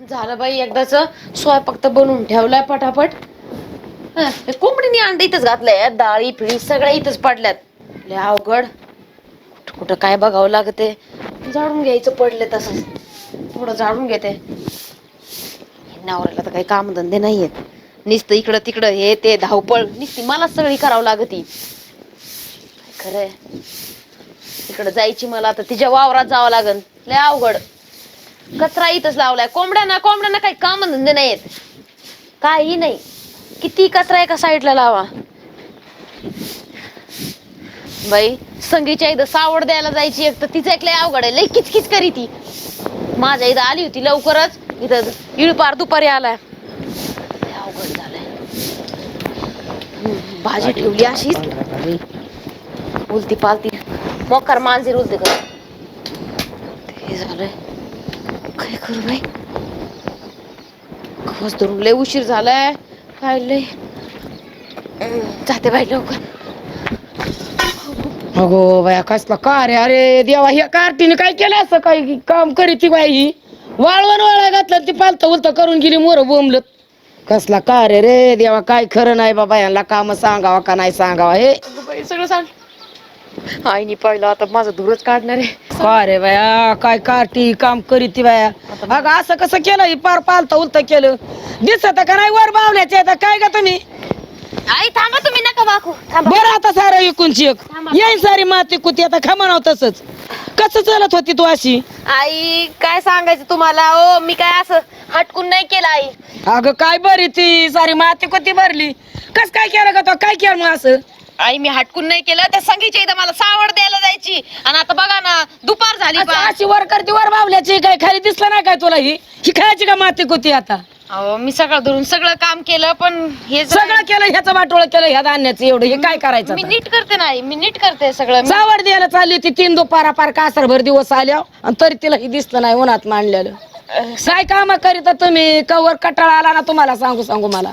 झालं बाई एकदाच स्वयंपाक तर बनवून ठेवलाय पटापट. हे कोंबडीने अंडे इथंच घातलंय डाळी फिळी सगळ्या इथंच पडल्यात. लय अवघड. कुठं कुठं काय बघावं लागते. झाडून घ्यायचं पडले तसंच थोडं झाडून घेते. नवऱ्याला तर काही कामधंदे नाहीयेत. नुसतं इकडं तिकडं हे ते धावपळ. निसती मला सगळी करावं लागती. खरंय? इकडं जायची मला आता तिच्या वावरात जावं लागन. लय अवघड. कचरा इथंच लावलाय. कोंबड्यांना कोंबड्यांना काही काम धंदे नाहीत काही नाही. किती कचरा एका साईडला लावा. बाई संगीच्या इथं सावड द्यायला जायची एक तर तिचं एक लय अवघड आहे. लय किचकिच करी ती. माझ्या इथं आली होती लवकरच. इथं इळपार दुपारी आलाय. लय अवघड झालंय. भाजी ठेवली अशीच. उलती पालती मोकार मांजर उलते कर. हे झालंय. काय करू बाई? खवस धरून लय उशीर झालाय. काय लय? जाते बाई लवकर. अगो बाया कसला का रे अरे देवा ह्या कार्टीने काय केलं असं? काय काम करीत ती बाई? ही वाळवण वाळा घातलं ती पालत उलत करून गेली मोर बोंबलत. कसला का रे रे देवा काय खरं नाही बाबा यांना काम सांगावा का नाही सांगावा हे? सगळं सांग. आईनी पाहिलं आता माझं धुरच काढणार आहे. का रे बाया? काय कार्टी काम करीत ती बाया? अगं असं कसं केलं? ही पार पालत उलत केलं. दिसत का नाही वर बावल्याचे आता काय का तुम्ही? आई थांबा तुम्ही नका वाकू. थांबा. बरं आता सारं एकूणची एक. येईन सारी माती कुती आता खमानाव तसंच. कसं चालत होती तू अशी? आई काय सांगायचं तुम्हाला? ओ मी काय असं हटकून नाही केलं आई. अगं काय बरी ती सारी माती कोती भरली? कस काय केलं का तो? काय केलं मग असं? आई मी हटकून नाही केलं त्या संगीच्या इथं मला सावड द्यायला जायची. आणि आता बघा ना दुपार झाली असं बा. अशी वर करती वर बावल्याची काय खाली दिसलं नाही काय तुला ही? ही खायची का माती कोती आता? अहो मी सकाळ धरून सगळं काम केलं पण हे जरा- सगळं केलं ह्याचं वाटोळ केलं ह्या धान्याचं एवढं हे काय करायचं मी आता? नीट करते नाही मी नीट करते सगळं. मी- सावड द्यायला चालली होती तीन दुपारा पार कासरभर दिवस आल्या आणि तरी तिला ही दिसलं नाही उन्हात मांडलेलं. काय काम करीत तुम्ही? कवर कटाळा आला ना तुम्हाला? सांगू सांगू मला.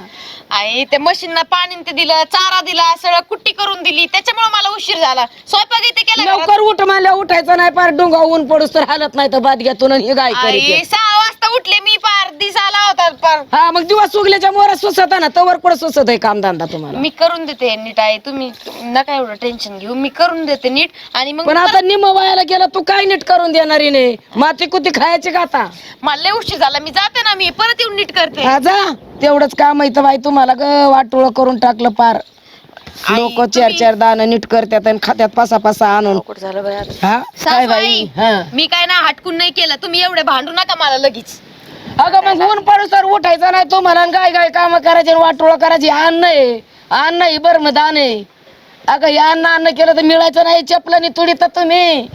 आई त्या मशीनला पाणी ते दिलं चारा दिला सगळं कुट्टी करून दिली. त्याच्यामुळे मला उशीर झाला. स्वयंपाक इथे केला घरात. लवकर उठ म्हणल्या उठायचं नाही पार डोंगा ऊन पडूस तर हालत नाही तर बाद घेतो हे गाय आई करीत सहा वाजता उठले पार हा मग दिवस उगल्याच्या मोरा सुसत ना तवर कुठं सुसत आहे कामधंदा तुम्हाला? मी करून देते नीट आई तुम्ही नका एवढं टेन्शन घेऊ. मी करून देते नीट आणि मग पण आता निम वयाला गेला तू काय नीट करून देणारी नाही माती कुती खायची का आता? मला लय उशीर झाला मी जाते ना मी परत येऊन नीट करते. हा जा. तेवढंच काम आहे बाई तुम्हाला ग वाटोळ करून टाकलं पार. आई, लोक चार तुम्ही- चार दाणं नीट करतात आणि खात्यात पासा पासा आणून. झालं. हा? काय बाई? सासूबाई, हा. मी काय ना हटकून नाही केलं तुम्ही एवढे भांडू नका मला लगेच. अगं मग ऊन पडू सर उठायचं नाही. तुम्हाला आणि काय काय काम करायचे वाटोळ करायची. अन्न आहे. अन्न आहे बरं मग दान आहे. अगं हे अन्न अन्न केलं तर मिळायचं नाही. चपलानी तुडी तर तुम्ही.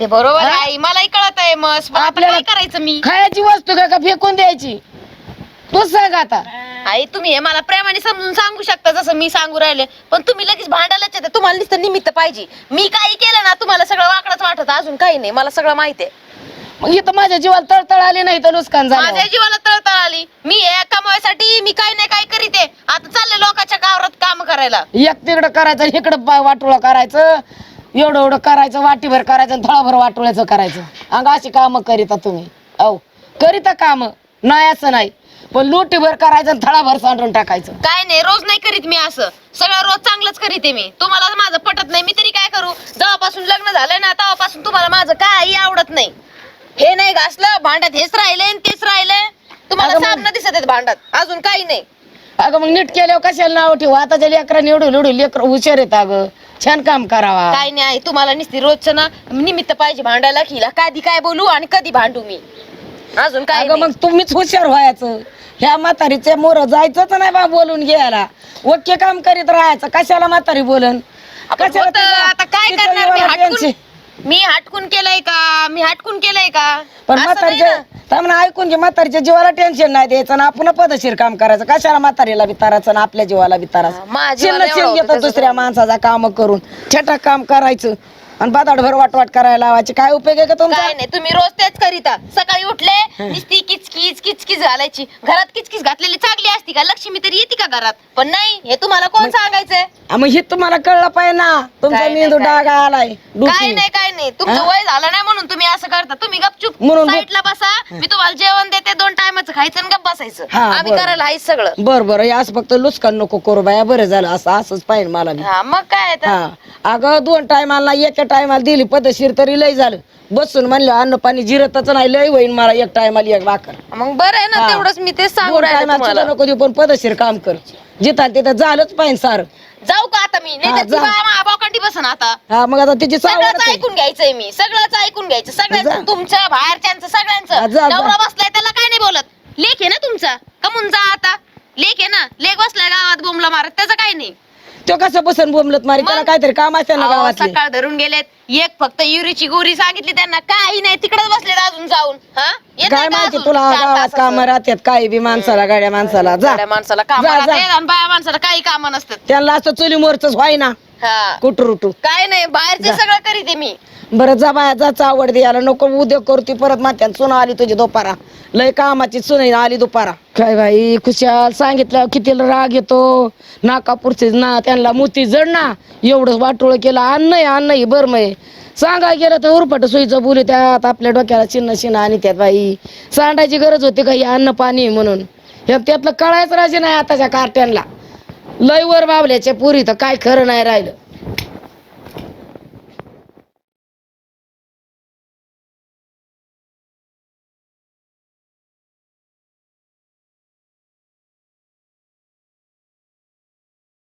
ते बरोबर आहे. मलाही कळत आहे मग आपल्याला- काय करायचं मी? खायची वस्तू का का फेकून द्यायची? तूच सांग आता. आई तुम्ही हे मला प्रेमाने समजून सांगू शकता जसं मी सांगू राहिले. पण तुम्ही लगेच भांडायलाच येते. तुम्हाला नुसतं निमित्त पाहिजे. मी काही केलं ना तुम्हाला सगळं वाकडच वाटत. अजून काही नाही. मला सगळं माहिती आहे. मग इथं माझ्या जीवाला तळतळ आली नाही तर नुकसान माझ्या झालं जीवाला तळतळ आली. मी हे कमवायसाठी मी काही नाही काय करीते. आता चालले लोकांच्या गावात काम करायला. एक तिकडं करायचं इकडं पा- वाटोळं करायचं. एवढं एवढं करायचं वाटीभर करायचं आणि थळाभर वाटोळ्याचं करायचं. अंग अशी कामं करीता तुम्ही. औ करीता काम. नाही असं नाही. पण लुटीभर करायचं आणि थळाभर सांडून टाकायचं. काय नाही रोज नाही करीत मी असं. सगळं रोज चांगलंच करीते मी. तुम्हाला माझं पटत नाही मी तरी काय करू? जेव्हापासून लग्न झालं ना तेव्हापासून तुम्हाला माझं काही आवडत नाही. हे नाही घासलं भांड्यात हेच राहिले आणि तेच राहिले. तुम्हाला अगं मग- सामना दिसत आहेत भांड्यात. अजून काही नाही. अगं मग नीट केल्यावर कशाला नाव ठेवू? आताच्या लेकरांनी एवढं एवढं लेकर हुशार येत अगं. छान काम करावा. काही नाही तुम्हाला नुसती रोजचं ना निमित्त पाहिजे भांडायला खिला. कधी काय बोलू आणि कधी भांडू मी. अजून काय अगं मग तुम्हीच हुशार व्हायचं. ह्या म्हातारीच्या मोर जायचंच नाही बा बोलून घ्यायला. ओके काम करीत राहायचं. कशाला म्हातारी बोलन? कशाला होतं, आता काय करणार मी? हटकून. मी हटकून केलंय का? मी हटकून केलंय का? पण असं नाही म्हातारीच्या ना. ऐकून घे म्हातारीच्या जीवाला टेन्शन नाही द्यायचं ना आपण पदशीर काम करायचं. कशाला म्हातारीला बितारायचं ना आपल्या जीवाला हा, माझ्या एवढं होतं घेतो त्याचं दुसऱ्या माणसाचा काम करून. छटाक काम करायचं आणि बादाडभर वाटवाट करायला लावायची. काय उपयोग आहे का तुमचा? काय नाही तुम्ही रोज तेच करीता. सकाळी उठले नुसती किचकिच किचकिच घालायची. घरात किचकिच घातलेली चांगली असती का? लक्ष्मी तरी येते का घरात? पण नाही हे तुम्हाला कोण सांगायचंय? आ, मग हे तुम्हाला कळलं पाहिजे ना. तुमचा काय नाही, मेंदू काय डागा आलाय काय. नाही काय नाही. तुमचं हा? वय झालं नाही म्हणून तुम्ही असं करता तुम्ही गपचूप म्हणून- साईडला बसा. मी तुम्हाला जेवण देते दोन टाइम बापाचं खायचं आणि गप्प बसायचं. हा, आम्ही बरं. करायला आहेच सगळं. बर बर. असं फक्त लुचकान नको करू बाया. बरं झालं. असं असंच पाहिजे मला बी. हा मग काय तर. हा. अगं दोन टायमाला एका टायमाला दिली पदशीर तरी लय झालं. बसून म्हणलं अन्न पाणी जिरतच नाही. लय होईन मला एक टायमाला एक भाकर. मग बरं आहे ना हा. तेवढंच मी तेच सांगू दोन राहिले टायमाला तुम्हाला. सुद्धा नको देऊ पण पदशीर काम कर. जिथं तिथं झालंच पाहिजे सार. जाऊ का आता मी? नाही हा, जा. बसन आता. हा मग आता तिची सगळंच. ऐकून घ्यायचंय मी. सगळंच ऐकून घ्यायचं. जा. सगळ्यांचं तुमचं बाहेरच्यांचं हा, सगळ्यांचं जा. नवरा बसलाय त्याला काय नाही बोलत. लेख आहे ना तुमचा? कमून जा आता. लेख आहे ना? लेख बसलाय गावात बोंबला मारत. त्याचं काय नाही. तो कसं बसून बोंबलत मारी? त्याला? काहीतरी काम असते ना अहो, गावातले. सकाळ धरून गेलेत. एक फक्त युरीची गोरी सांगितली त्यांना. काही नाही तिकडेच बसले अजून जाऊन. हा? येत काय नाही का माहिती अजून? तुला चार गावात तासाचं? काम राहतात काही बी माणसाला गाड्या माणसाला. जा. माणसाला काम जा, जा. आणि बाया माणसाला काही काम नसतात. त्यांना असं चुली मोरच व्हाय ना हा. कुटरुटू काय नाही बाहेरचे. सगळं करीते मी. बरं जा बाया जाच आवड दे याला. नको उद्योग करती परत मात्यान सुना आली तुझी दुपारा. लय कामाची सुन आली दुपारा. काय बाई खुशाल सांगितलं किती राग येतो? नाकापुरची ना त्यांना मोती जड ना. एवढं वाटोळ केलं अन्न आहे अन्न आहे बरं मय. सांगा गेलं तर उरपट सोयीचं बोलू त्यात आपल्या डोक्याला चिन्ह शिन्न आणि त्यात बाई. सांडायची गरज होती का हे अन्न पाणी आहे म्हणून? हे त्यातलं कळायचं राजे नाही आताच्या कार्ट्यांना लय वर मावल्याच्या पुरी तर काय खरं नाही राहिलं.